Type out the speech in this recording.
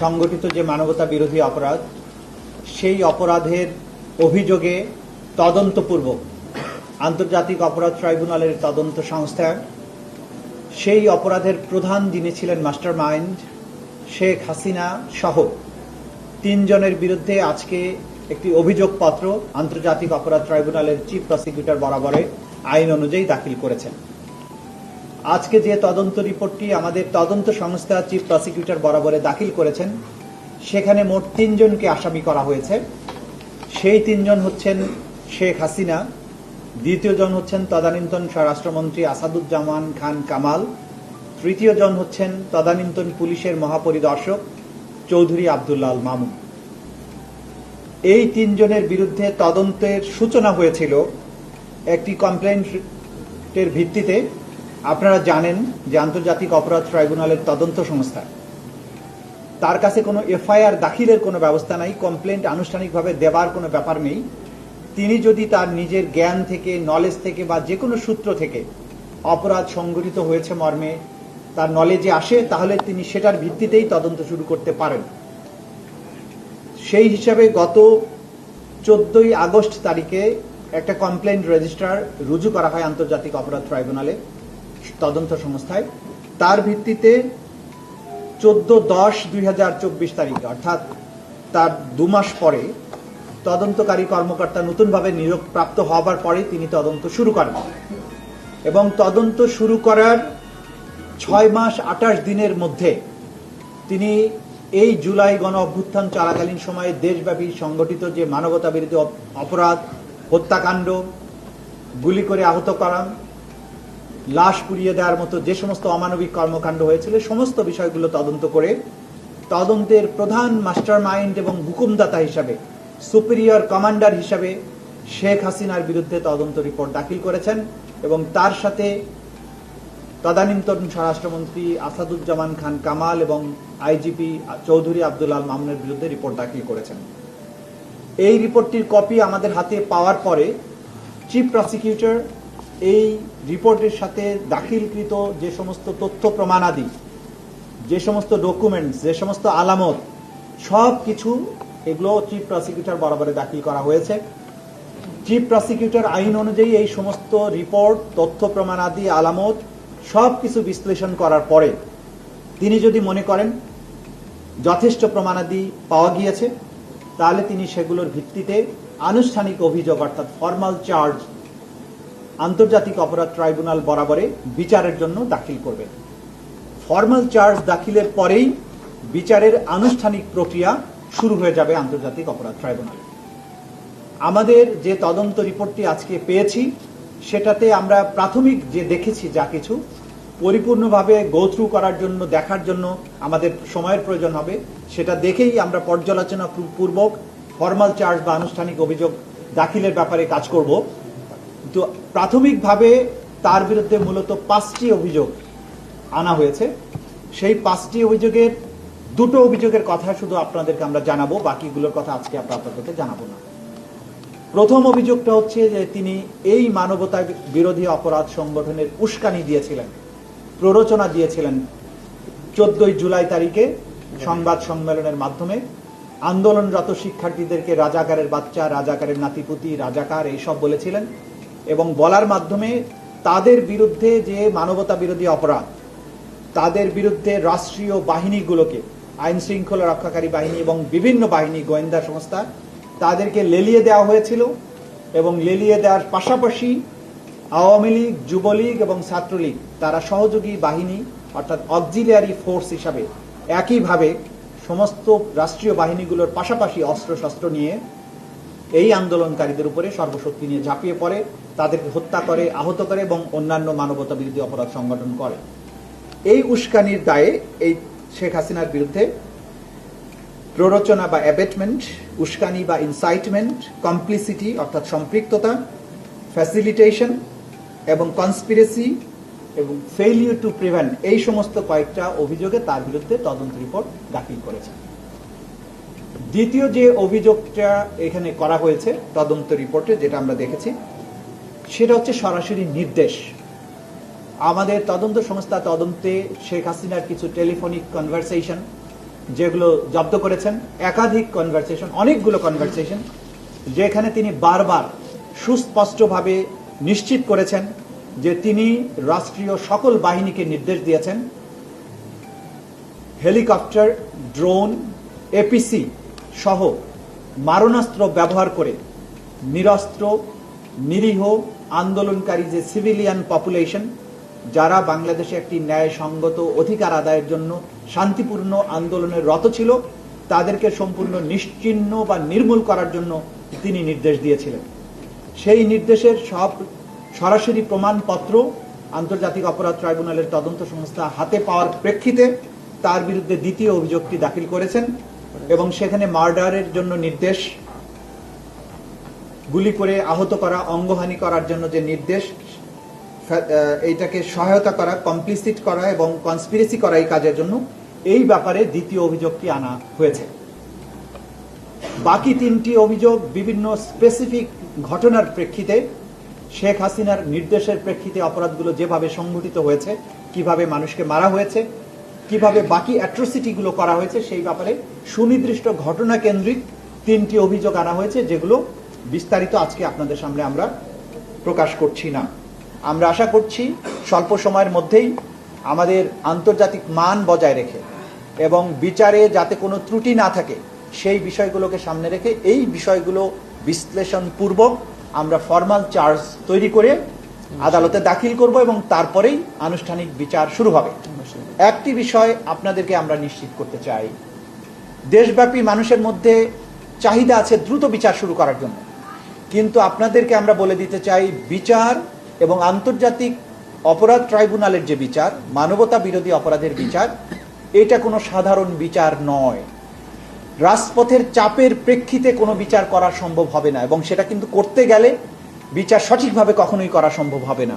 সংগঠিত যে মানবতা বিরোধী অপরাধ, সেই অপরাধের অভিযোগে তদন্তপূর্বক আন্তর্জাতিক অপরাধ ট্রাইব্যুনালের তদন্ত সংস্থা সেই অপরাধের প্রধান যিনি ছিলেন মাস্টার মাইন্ড শেখ হাসিনা সহ তিনজনের বিরুদ্ধে আজকে একটি অভিযোগপত্র আন্তর্জাতিক অপরাধ ট্রাইব্যুনালের চিফ প্রসিকিউটর বরাবরে আইন অনুযায়ী দাখিল করেছেন। আজকে যে তদন্ত রিপোর্টটি আমাদের তদন্ত সংস্থা চিফ প্রসিকিউটর বরাবরে দাখিল করেছেন, সেখানে মোট তিনজনকে আসামি করা হয়েছে। সেই তিনজন হচ্ছেন শেখ হাসিনা, দ্বিতীয় জন হচ্ছেন তদানীন্তন স্বরাষ্ট্রমন্ত্রী আসাদুজ্জামান খান কামাল, তৃতীয় জন হচ্ছেন তদানীন্তন পুলিশের মহাপরিদর্শক চৌধুরী আবদুল্লাল মামুন। এই তিনজনের বিরুদ্ধে তদন্তের সূচনা হয়েছিল একটি কমপ্লেন্টের ভিত্তিতে। আপনারা জানেন যে আন্তর্জাতিক অপরাধ ট্রাইব্যুনালের তদন্ত সংস্থা, তার কাছে কোনো এফআইআর দাখিলের কোনো ব্যবস্থা নাই কমপ্লেন্ট আনুষ্ঠানিকভাবে দেবার কোনো ব্যাপার নেই। তিনি যদি তার নিজের জ্ঞান থেকে নলেজ থেকে বা যে কোনো সূত্র থেকে অপরাধ সংগঠিত হয়েছে মর্মে, তার নলেজে আসে, তাহলে তিনি সেটার ভিত্তিতেই তদন্ত শুরু করতে পারেন। সেই হিসাবে গত চোদ্দই আগস্ট তারিখে একটা কমপ্লেন্ট রেজিস্ট্রার রুজু করা হয় আন্তর্জাতিক অপরাধ ট্রাইব্যুনালে। তদন্ত সংস্থায়। তার ভিত্তিতে চোদ্দ দশ দুই তারিখে, অর্থাৎ তার দু মাস পরে তদন্তকারী কর্মকর্তা নতুনভাবে নিয়োগ প্রাপ্ত হবার পরে তিনি তদন্ত শুরু করেন। এবং তদন্ত শুরু করার ছয় মাস আঠাশ দিনের মধ্যে তিনি এই জুলাই গণ অভ্যুত্থান চলাকালীন সময়ে দেশব্যাপী সংগঠিত যে মানবতা বিরোধী অপরাধ, হত্যাকাণ্ড, গুলি করে আহত করা লাশ পুড়িয়ে দেওয়ার মতো যে সমস্ত অমানবিক কর্মকাণ্ড হয়েছিল, সমস্ত বিষয়গুলো তদন্ত করে তদন্তের প্রধান মাস্টার মাইন্ড এবং হুকুমদাতা হিসাবে, সুপিরিয়র কমান্ডার হিসাবে শেখ হাসিনার বিরুদ্ধে তদন্ত রিপোর্ট দাখিল করেছেন এবং তার সাথে তদানীন্তন স্বরাষ্ট্রমন্ত্রী আসাদুজ্জামান খান কামাল এবং আইজিপি চৌধুরী আব্দুল আল মামুনের বিরুদ্ধে রিপোর্ট দাখিল করেছেন। এই রিপোর্টটির কপি আমাদের হাতে পাওয়ার পরে চিফ প্রসিকিউটর এই রিপোর্টের সাথে দাখিলকৃত যে সমস্ত তথ্য প্রমাণাদি, যে সমস্ত ডকুমেন্টস যে সমস্ত আলামত, সব কিছু এগুলো চিফ প্রসিকিউটর বরাবরে দাখিল করা হয়েছে। চিফ প্রসিকিউটর আইন অনুযায়ী এই সমস্ত রিপোর্ট তথ্য প্রমাণাদি, আলামত, সব কিছু বিশ্লেষণ করার পরে তিনি যদি মনে করেন যথেষ্ট প্রমাণাদি পাওয়া গিয়েছে, তাহলে তিনি সেগুলোর ভিত্তিতে আনুষ্ঠানিক অভিযোগ, অর্থাৎ ফর্মাল চার্জ আন্তর্জাতিক অপরাধ ট্রাইব্যুনাল বরাবরে বিচারের জন্য দাখিল করবেন। ফর্মাল চার্জ দাখিলের পরেই বিচারের আনুষ্ঠানিক প্রক্রিয়া শুরু হয়ে যাবে আন্তর্জাতিক অপরাধ ট্রাইব্যুনালে। আমাদের যে তদন্ত রিপোর্টটি আজকে পেয়েছি, সেটাতে আমরা প্রাথমিক যে দেখেছি যা কিছু, পরিপূর্ণভাবে গো থ্রু করার জন্য, দেখার জন্য আমাদের সময়ের প্রয়োজন হবে, সেটা দেখেই আমরা পর্যালোচনা পূর্বক ফর্মাল চার্জ বা আনুষ্ঠানিক অভিযোগ দাখিলের ব্যাপারে কাজ করব। প্রাথমিকভাবে তার বিরুদ্ধে মূলত পাঁচটি অভিযোগ আনা হয়েছে। সেই পাঁচটি অভিযোগের দুটো অভিযোগের কথা শুধু আপনাদেরকে আমরা জানাব, বাকিগুলোর কথা আজকে আমরা আপনাদেরকে জানাব না। প্রথম অভিযোগটা হচ্ছে যে তিনি এই মানবতা বিরোধী অপরাধ সংগঠনের উস্কানি দিয়েছিলেন, প্ররোচনা দিয়েছিলেন চোদ্দই জুলাই তারিখে সংবাদ সম্মেলনের মাধ্যমে। আন্দোলনরত শিক্ষার্থীদেরকে রাজাকারের বাচ্চা, রাজাকারের নাতিপুতি, রাজাকার, এইসব বলেছিলেন। এবং বলার মাধ্যমে তাদের বিরুদ্ধে যে মানবতা বিরোধী অপরাধ, তাদের বিরুদ্ধে রাষ্ট্রীয় বাহিনীগুলোকে, আইন শৃঙ্খলা রক্ষাকারী বাহিনী এবং বিভিন্ন বাহিনী, গোয়েন্দা সংস্থা, তাদেরকে লেলিয়ে দেওয়া হয়েছিল এবং লেলিয়ে দেওয়ার পাশাপাশি আওয়ামী লীগ, যুবলীগ এবং ছাত্রলীগ, তারা সহযোগী বাহিনী অর্থাৎ অক্সিলিয়ারি ফোর্স হিসাবে একইভাবে সমস্ত রাষ্ট্রীয় বাহিনীগুলোর পাশাপাশি অস্ত্রশস্ত্র নিয়ে এই আন্দোলনকারীদের উপরে সর্বশক্তি নিয়ে ঝাঁপিয়ে পড়ে, তাদেরকে হত্যা করে, আহত করে এবং অন্যান্য মানবতা বিরোধী অপরাধ সংগঠন করে। এই উস্কানির দায়ে এই শেখ হাসিনার বিরুদ্ধে প্ররোচনা বা অ্যাবেটমেন্ট উস্কানি বা ইনসাইটমেন্ট কমপ্লিসিটি অর্থাৎ সম্পৃক্ততা ফ্যাসিলিটেশন এবং কনস্পিরেসি এবং ফেইলিউর টু প্রিভেন্ট এই সমস্ত কয়েকটা অভিযোগে তার বিরুদ্ধে তদন্ত রিপোর্ট দাখিল করেছে। দ্বিতীয় যে অভিযোগটা এখানে করা হয়েছে, তদন্ত রিপোর্টে যেটা আমরা দেখেছি, সেটা হচ্ছে সরাসরি নির্দেশ। আমাদের তদন্ত সংস্থা তদন্তে শেখ হাসিনার কিছু টেলিফোনিক কনভারসেশন যেগুলো জব্দ করেছেন, একাধিক কনভারসেশন অনেকগুলো কনভারসেশন যেখানে তিনি বারবার সুস্পষ্টভাবে নিশ্চিত করেছেন যে তিনি রাষ্ট্রীয় সকল বাহিনীকে নির্দেশ দিয়েছেন। হেলিকপ্টার, ড্রোন এপিসি সহ মারণাস্ত্র ব্যবহার করে নিরস্ত্র, নিরীহ, আন্দোলনকারী যে সিভিলিয়ান পপুলেশন, যারা বাংলাদেশে একটি ন্যায়সঙ্গত অধিকার আদায়ের জন্য শান্তিপূর্ণ আন্দোলনের রত ছিল, তাদেরকে সম্পূর্ণ নিশ্চিহ্ন বা নির্মূল করার জন্য তিনি নির্দেশ দিয়েছিলেন। সেই নির্দেশের সব সরাসরি প্রমাণপত্র আন্তর্জাতিক অপরাধ ট্রাইব্যুনালের তদন্ত সংস্থা হাতে পাওয়ার প্রেক্ষিতে তার বিরুদ্ধে দ্বিতীয় অভিযোগটি দাখিল করেছেন। এবং সেখানে মার্ডারের জন্য নির্দেশ, গুলি করে আহত করা, অঙ্গহানি করার জন্য যে নির্দেশ এইটাকে সহায়তা করা কমপ্লিসিট করা এবং কনস্পিরেসি করা এই কাজের জন্য এই ব্যাপারে দ্বিতীয় অভিযোগটি আনা হয়েছে। বাকি তিনটি অভিযোগ বিভিন্ন স্পেসিফিক ঘটনার প্রেক্ষিতে, শেখ হাসিনার নির্দেশের প্রেক্ষিতে অপরাধগুলো যেভাবে সংঘটিত হয়েছে, কীভাবে মানুষকে মারা হয়েছে কীভাবে বাকি অ্যাট্রোসিটিগুলো করা হয়েছে সেই ব্যাপারে সুনির্দিষ্ট ঘটনা কেন্দ্রিক তিনটি অভিযোগ আনা হয়েছে, যেগুলো বিস্তারিত আজকে আপনাদের সামনে আমরা প্রকাশ করছি না। আমরা আশা করছি স্বল্প সময়ের মধ্যেই আমাদের আন্তর্জাতিক মান বজায় রেখে এবং বিচারে যাতে কোনো ত্রুটি না থাকে, সেই বিষয়গুলোকে সামনে রেখে এই বিষয়গুলো বিশ্লেষণ পূর্বক আমরা ফর্মাল চার্জ তৈরি করে আদালতে দাখিল করব এবং তারপরেই আনুষ্ঠানিক বিচার শুরু হবে। একটি বিষয় আপনাদেরকে আমরা নিশ্চিত করতে চাই। দেশব্যাপী মানুষের মধ্যে চাহিদা আছে দ্রুত বিচার শুরু করার জন্য। কিন্তু আপনাদেরকে আমরা বলে দিতে চাই, বিচার এবং আন্তর্জাতিক অপরাধ ট্রাইব্যুনালের যে বিচার, মানবতা বিরোধী অপরাধের বিচার, এটা কোনো সাধারণ বিচার নয়। রাজপথের চাপের প্রেক্ষিতে কোনো বিচার করা সম্ভব হবে না এবং সেটা কিন্তু করতে গেলে বিচার সঠিকভাবে কখনোই করা সম্ভব হবে না।